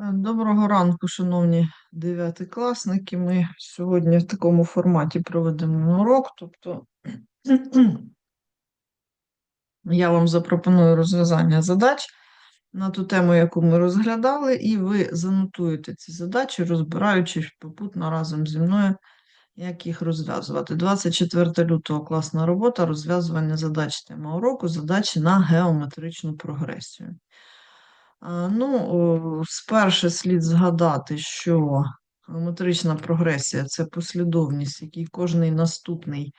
Е, Доброго ранку, шановні дев'ятикласники. Ми сьогодні в такому форматі проведемо урок. Тобто я вам запропоную розв'язання задач на ту тему, яку ми розглядали, і ви занотуєте ці задачі, розбираючи попутно разом зі мною, як їх розв'язувати. 24 лютого класна робота, розв'язування задач тема уроку, задачі на геометричну прогресію. Ну, о, спершу слід згадати, що геометрична прогресія це послідовність, якій кожний наступний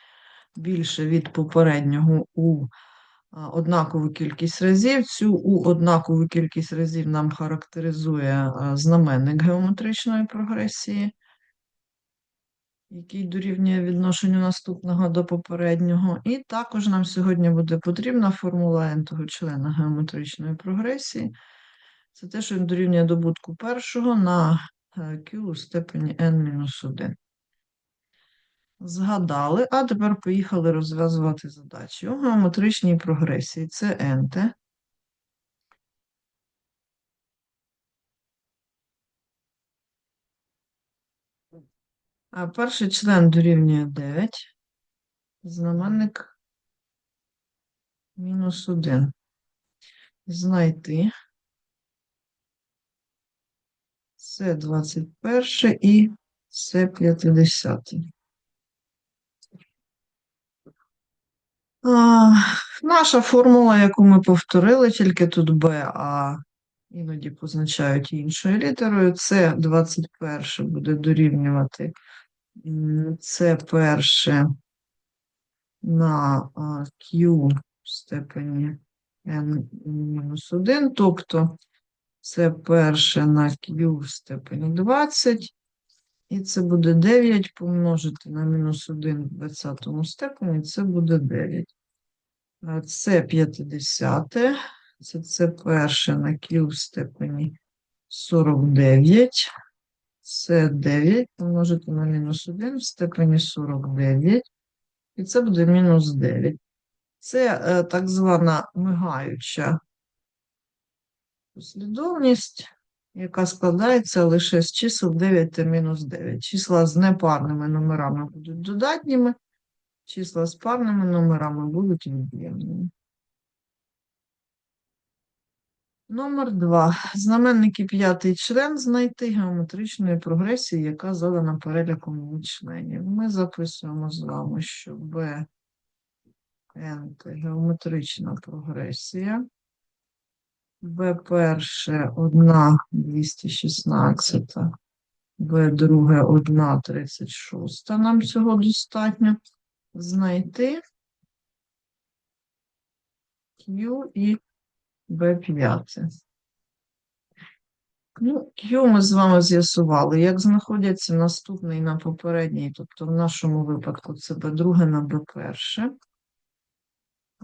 більше від попереднього у однакову кількість разів. Цю у однакову кількість разів нам характеризує знаменник геометричної прогресії, який дорівнює відношенню наступного до попереднього. І також нам сьогодні буде потрібна формула n-того члена геометричної прогресії. Це те, що він дорівнює добутку першого на е, q у степені n-1. Згадали, а тепер поїхали розв'язувати задачі. У геометричній прогресії це nt. А перший член дорівнює 9, знаменник мінус 1. Знайти. Це 21 і це 50. А, наша формула, яку ми повторили, тільки тут b, а іноді позначають іншою літерою. Це 21 буде дорівнювати це перше на q в степені n-1, тобто це перше на q в степені 20, і це буде 9 помножити на мінус 1 в 20 степені, це буде 9. Це 50, це це перше на q в степені 49, це 9 помножити на мінус 1 в степені 49, і це буде мінус 9. Це е, так звана мигаюча послідовність, яка складається лише з чисел 9 та мінус 9. Числа з непарними номерами будуть додатніми, числа з парними номерами будуть від'ємними. Номер 2. Знаменники п'ятий член знайти геометричної прогресії, яка задана переліком членів. Ми записуємо з вами, що b n – геометрична прогресія. B перше 1 216, b друге 1 36. Нам цього достатньо знайти Q і B5. Ну, Q ми з вами з'ясували, як знаходяться наступний на попередній, тобто в нашому випадку це B2 на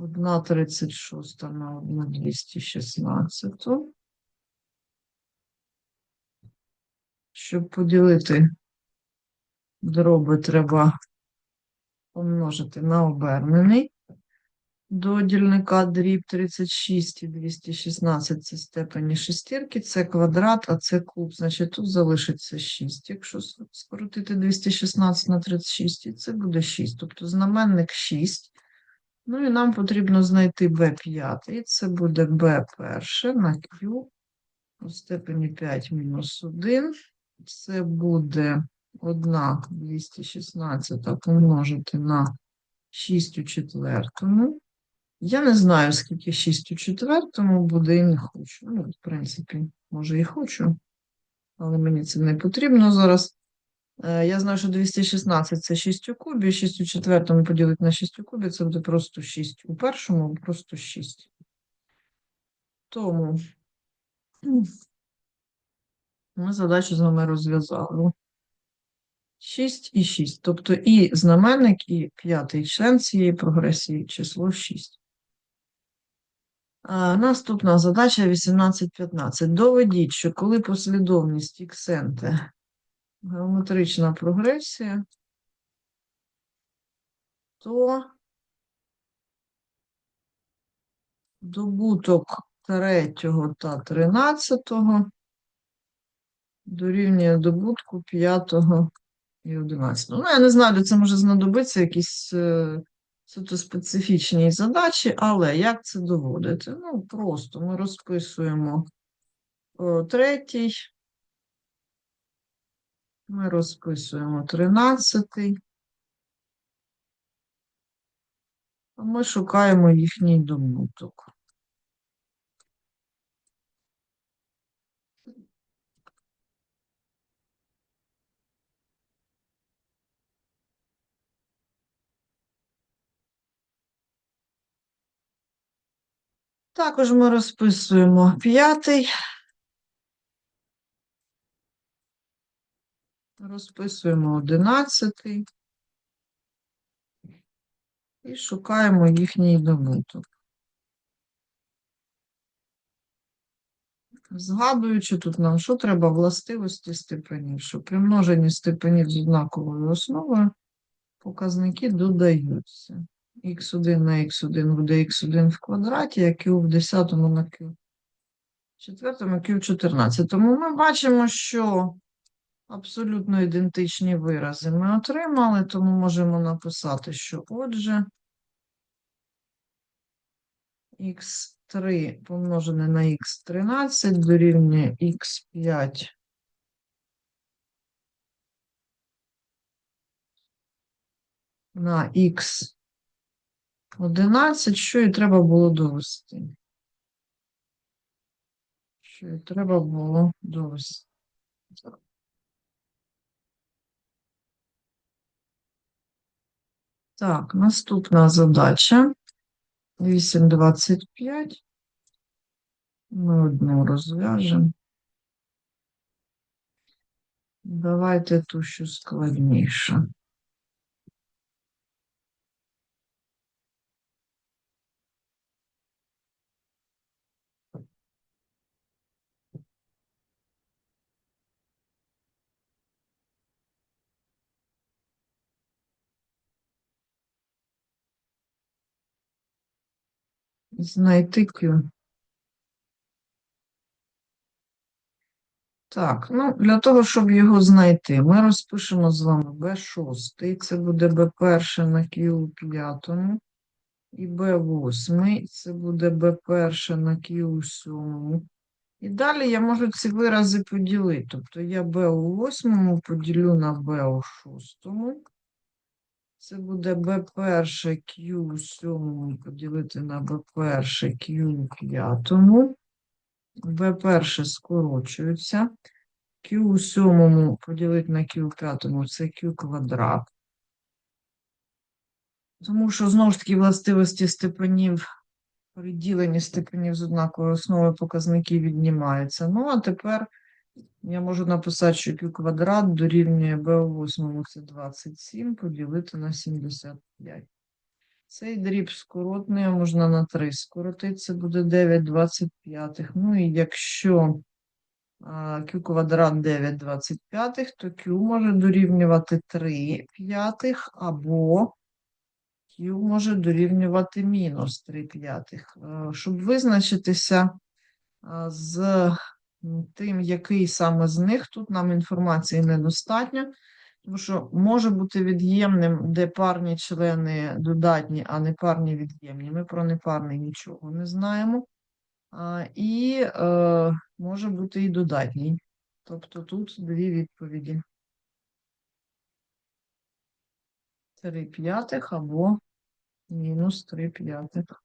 B1. 1,36 на 1,216. Щоб поділити дроби, треба помножити на обернений до дільника дріб 36 і 216 це степені шестірки, це квадрат, а це куб. Значить, тут залишиться 6. Якщо скоротити 216 на 36, і це буде 6. Тобто знаменник 6. Ну і нам потрібно знайти b5. І це буде b перше на q у степені 5 мінус 1. Це буде 1 216 помножити на 6 у четвертому. Я не знаю, скільки 6 у четвертому буде, і не хочу. Ну, в принципі, може і хочу, але мені це не потрібно зараз. Е, Я знаю, що 216 це 6 у кубі, 6 у четвертому поділити на 6 у кубі, це буде просто 6. У першому просто 6. Тому ми задачу з вами розв'язали. 6 і 6. Тобто і знаменник, і п'ятий член цієї прогресії число 6. А, Наступна задача 18.15. Доведіть, що коли послідовність іксенте геометрична прогресія, то добуток третього та тринадцятого дорівнює добутку 5 і 11. Ну, я не знаю, це може знадобитися якісь е, суто специфічні задачі, але як це доводити? Ну, просто ми розписуємо третій, ми розписуємо тринадцятий, а ми шукаємо їхній добуток. Також ми розписуємо п'ятий. Розписуємо одинадцятий. І шукаємо їхній добуток. Згадуючи тут нам, що треба властивості степенів, що при множенні степенів з однаковою основою показники додаються. х1 на х1 буде х1 в квадраті, а q в 10 на q. Четвертому q в 14. Тому ми бачимо, що абсолютно ідентичні вирази ми отримали, тому можемо написати, що отже х3 помножене на х13 дорівнює х5 на х11, що і треба було довести. Що і треба було довести. Так, наступна задача. 8,25. Ми одну розв'яжемо. Давайте ту, що складніше. Знайти Q. Так, ну, для того, щоб його знайти, ми розпишемо з вами B6, це буде B1 на Q5, і B8, це буде B1 на Q7. І далі я можу ці вирази поділити. Тобто я B у 8 поділю на B у 6. Це буде B1 Q7 поділити на B1 Q5. B1 скорочується. Q у 7 поділити на Q у 5 це Q квадрат. Тому що, знову ж таки, властивості степенів, при діленні степенів з однакової основи показники віднімаються. Ну, а тепер я можу написати, що Q квадрат дорівнює B у 8 це 27 поділити на 75. Цей дріб скоротний, можна на 3 скоротити, це буде 9 25. Ну і якщо q квадрат 9 25, то q може дорівнювати 3 п'ятих, або q може дорівнювати мінус 3 п'ятих. Щоб визначитися з тим, який саме з них, тут нам інформації недостатньо. Тому що може бути від'ємним, де парні члени додатні, а не парні від'ємні. Ми про непарний нічого не знаємо. А, І е, може бути і додатній. Тобто тут дві відповіді. 3 п'ятих або мінус 3 п'ятих.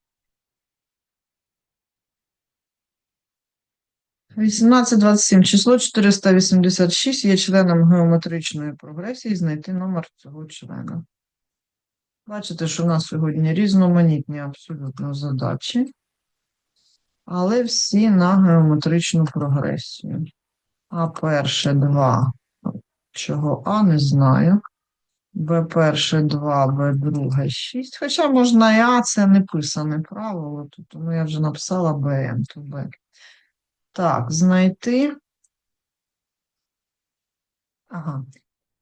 1827. Число 486 є членом геометричної прогресії. Знайти номер цього члена. Бачите, що в нас сьогодні різноманітні абсолютно задачі, але всі на геометричну прогресію. А перше 2, чого А не знаю. Б перше 2, Б друге 6. Хоча можна і А, це не писане правило, тому я вже написала БМ, то Б. Так, знайти. Ага.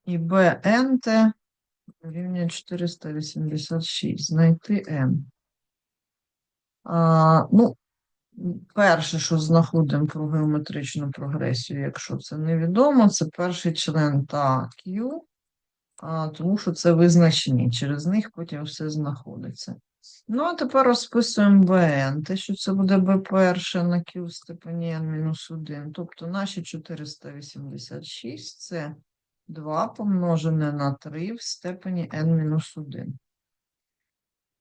І БНТ рівня 486. Знайти Н. А, Ну, Перше, що знаходимо про геометричну прогресію, якщо це невідомо, це перший член та Q, а, тому що це визначні, через них потім все знаходиться. Ну, а тепер розписуємо Bn, те, що це буде b перше на Q степені n-1, тобто наші 486 це 2 помножене на 3 в степені n-1.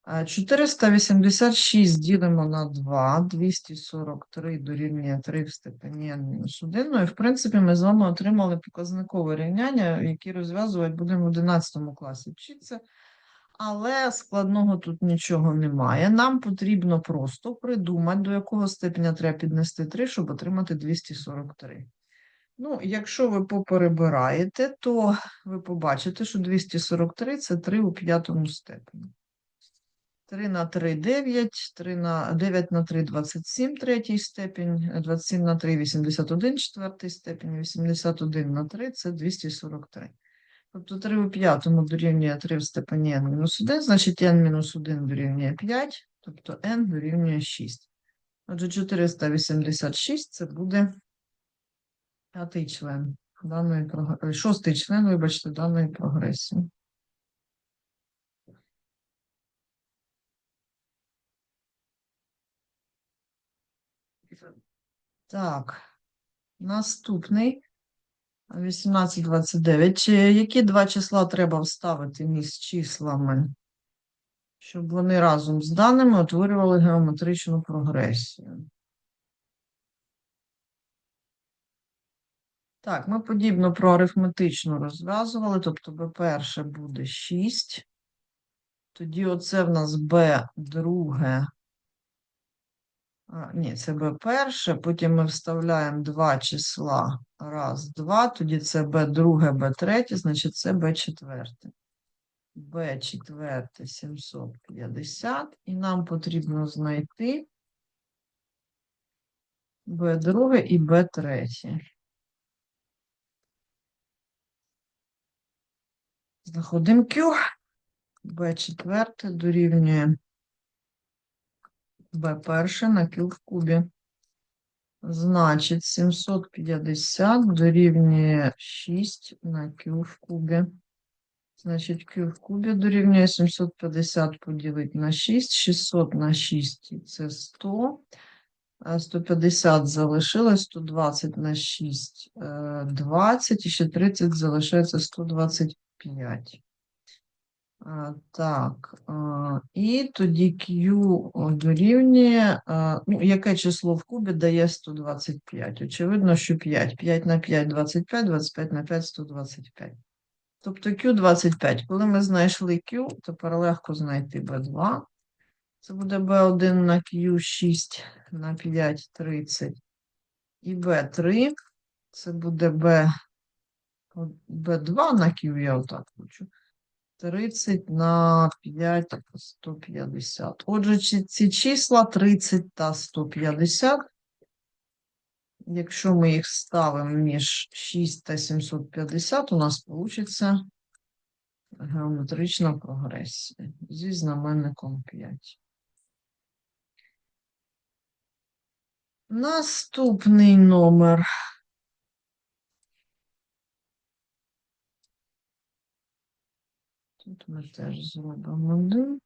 Е, 486 ділимо на 2, 243 дорівнює 3 в степені n-1. Ну і в принципі ми з вами отримали показникове рівняння, які розв'язувати будемо в 11 класі вчитися. Але складного тут нічого немає. Нам потрібно просто придумати, до якого степеня треба піднести 3, щоб отримати 243. Ну, якщо ви поперебираєте, то ви побачите, що 243 це 3 у п'ятому степені. 3 на 3 – 9, 3 на 9 на 3 – 27 третій степень, 27 на 3 – 81 четвертий степень, 81 на 3 – це 243. Тобто 3 у п'ятому дорівнює 3 в степені n-1, значить n мінус 1 дорівнює 5, тобто n дорівнює 6. Отже, 486 це буде п'ятий член даної прогресії, шостий член, вибачте, даної прогресії. Так, наступний 1829. Чи які два числа треба вставити між числами, щоб вони разом з даними утворювали геометричну прогресію? Так, ми подібно про арифметичну розв'язували, тобто b перше буде 6. Тоді оце в нас b друге. Ні, це b перше, потім ми вставляємо два числа. Раз, два, тоді це b друге, b третє, значить це b четверте. b четверте 750, і нам потрібно знайти b друге і b третє. Знаходимо Q. b четверте дорівнює b перше на Q в кубі. Значить, 750 дорівнює 6 на Q в кубі. Значить, Q в кубі дорівнює 750 поділити на 6. 600 на 6 – це 100. 150 залишилось, 120 на 6 – 20, і ще 30 залишається 125. Так, і тоді Q дорівнює, ну, яке число в кубі дає 125? Очевидно, що 5. 5 на 5 – 25, 25 на 5 – 125. Тобто Q 25. Коли ми знайшли Q, тепер легко знайти B2. Це буде B1 на Q 6 на 5 – 30. І B3, це буде B, B2 на Q, я отак хочу. 30 на 5 – 150. Отже, ці- числа 30 та 150. Якщо ми їх ставимо між 6 та 750, у нас вийде геометрична прогресія зі знаменником 5. Наступний номер. Тут ми теж зробимо один.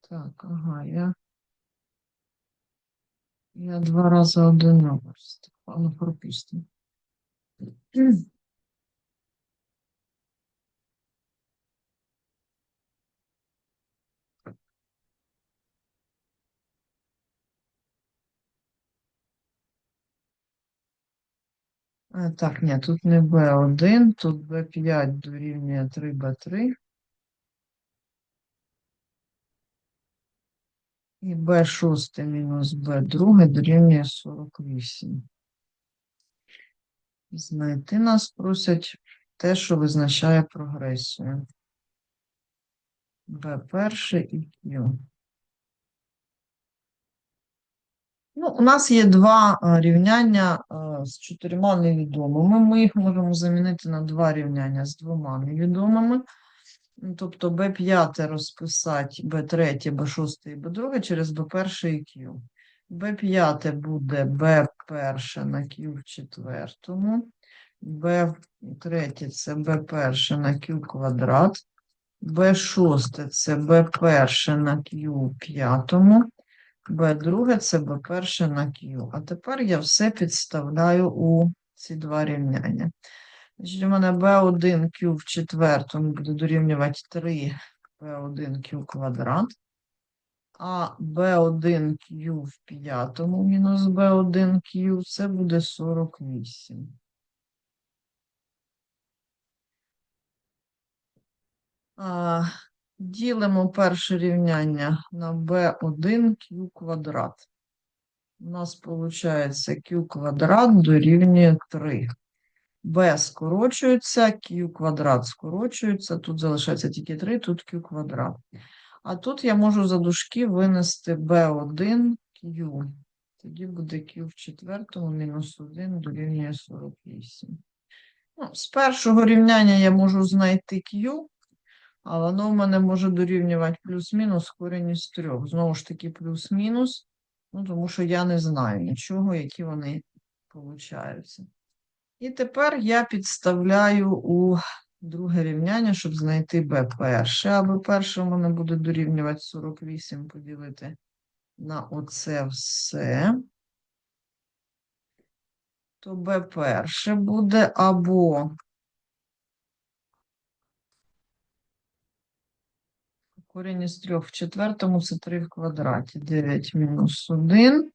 Так, ага, я. Я два рази один номер. але пропустимо. Так, ні, тут не B1, тут B5 дорівнює 3B3. І B6 мінус B2 дорівнює 48. Знайти нас просять те, що визначає прогресію. B1 і Q. Ну, у нас є два е, рівняння е, з чотирма невідомими. Ми їх можемо замінити на два рівняння з двома невідомими. Ну, Тобто B5 розписати B3, B6 і B2 через B1 і Q. B5 буде B1 на Q в четвертому. B3 це B1 на Q квадрат. B6 це B1 на Q в п'ятому. B2 це B1 на Q. А тепер я все підставляю у ці два рівняння. Значить, у мене b1q в четвертому буде дорівнювати 3 b1q квадрат, а b1q в п'ятому мінус b1q це буде 48. А, ділимо перше рівняння на b1q квадрат. У нас виходить q квадрат дорівнює 3 b скорочується, q квадрат скорочується, тут залишається тільки 3, тут q квадрат. А тут я можу за дужки винести b1 q. Тоді буде q в четвертому мінус 1 дорівнює 48. Ну, з першого рівняння я можу знайти q, а воно в мене може дорівнювати плюс-мінус корінь із 3. Знову ж таки, плюс-мінус, ну, тому що я не знаю нічого, які вони получаються. І тепер я підставляю у друге рівняння, щоб знайти b перше. А перше у мене буде дорівнювати 48 поділити на оце все. То b перше буде або корінь із 3 в четвертому це 3 в квадраті. 9 мінус 1.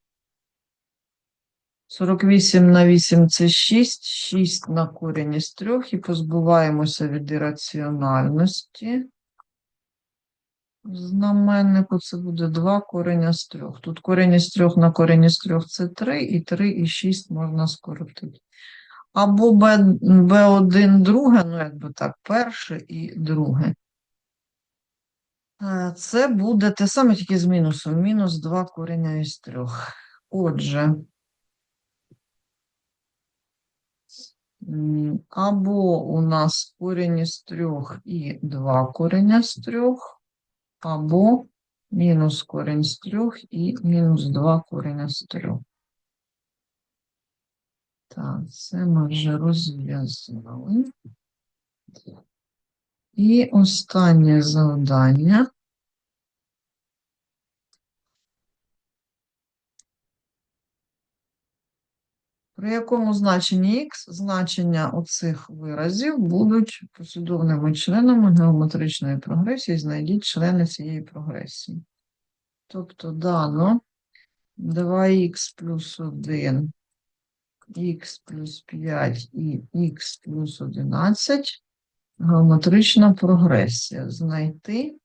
48 на 8 це 6, 6 на корінь із 3 і позбуваємося від ірраціональності. Знаменнику це буде 2 корення з 3. Тут корінь із 3 на корінь із 3 це 3, і 3 і 6 можна скоротити. Або B, B1 друге, ну якби так, перше і друге. Е, Це буде те саме, тільки з мінусом. Мінус 2 корення із 3. Отже, Або у нас корінь із трьох і два кореня з трьох, або мінус корінь з трьох і мінус два кореня з трьох. Так, це ми вже розв'язали. І останнє завдання. При якому значенні х значення оцих виразів будуть послідовними членами геометричної прогресії, знайдіть члени цієї прогресії. Тобто дано 2х плюс 1, х плюс 5 і х плюс 11 геометрична прогресія. Знайти.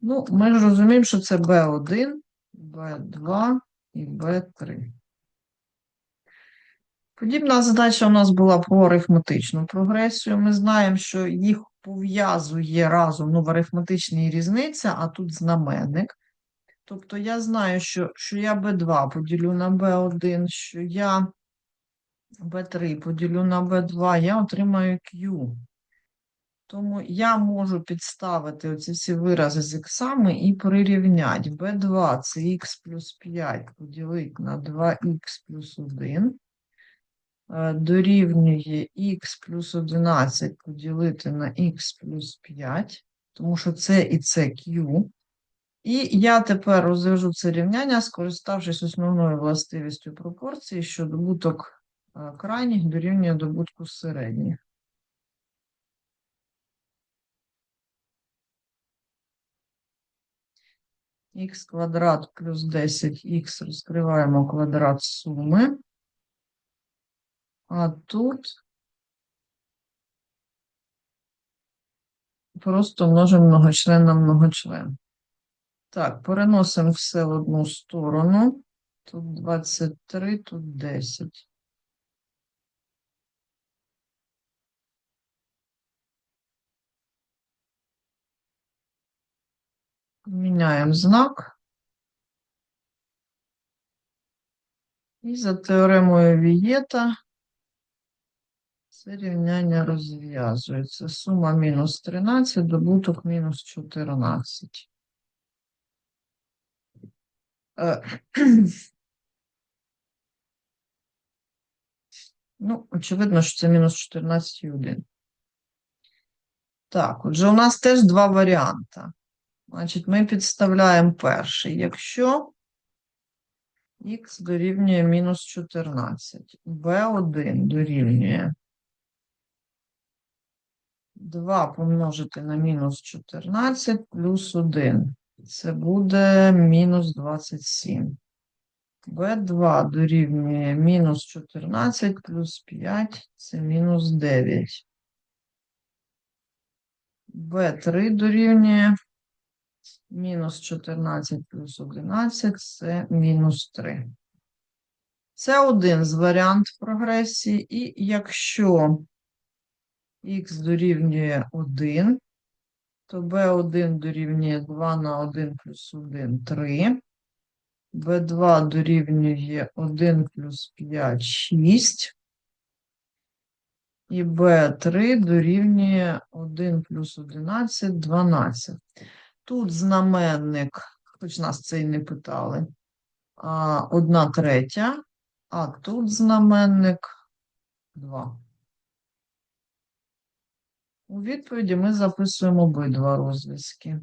Ну, ми ж розуміємо, що це b1, b2 і b3. Подібна задача у нас була про арифметичну прогресію. Ми знаємо, що їх пов'язує разом ну, в арифметичній різниця, а тут знаменник. Тобто я знаю, що що я b2 поділю на b1, що я b3 поділю на b2, я отримаю Q. Тому я можу підставити оці всі вирази з іксами і прирівняти. b2 це х плюс 5 поділити на 2х плюс 1. Е, дорівнює х плюс 11 поділити на х плюс 5, тому що це і це Q. І я тепер розв'яжу це рівняння, скориставшись основною властивістю пропорції, що добуток е, крайніх дорівнює добутку середніх. Х квадрат плюс 10х розкриваємо квадрат суми. А тут просто множимо многочлен на многочлен. Так, переносимо все в одну сторону. Тут 23, тут 10. Міняємо знак. І за теоремою Вієта Це рівняння розв'язується. Сума мінус 13, добуток мінус 14. Е, Ну, очевидно, що це мінус 14 і 1. Так, отже, у нас теж два варіанти. Значить, ми підставляємо перший. Якщо х дорівнює мінус 14, b1 дорівнює 2 помножити на мінус 14 плюс 1. Це буде мінус 27. b2 дорівнює мінус 14 плюс 5, це мінус 9. b3 дорівнює мінус 14 плюс 11 це мінус 3. Це один з варіантів прогресії. І якщо х дорівнює 1, то b1 дорівнює 2 на 1 плюс 1 – 3. b2 дорівнює 1 плюс 5 – 6. І b3 дорівнює 1 плюс 11 – 12. Тут знаменник, хоч нас це і не питали, а, 1 третя, а тут знаменник 2. У відповіді ми записуємо обидва розв'язки.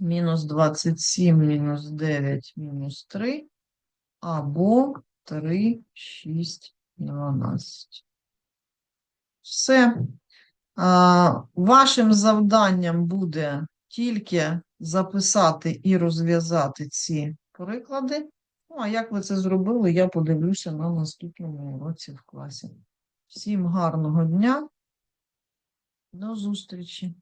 Мінус 27, мінус 9, мінус 3, або 3, 6, 12. Все. Вашим завданням буде тільки записати і розв'язати ці приклади. Ну, а як ви це зробили, я подивлюся на наступному уроці в класі. Всім гарного дня. До зустрічі!